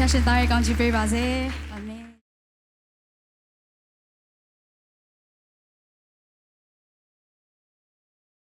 ဖျားရှင်သားရဲ့ကောင်းချီးပေးပါစေ။အာမင်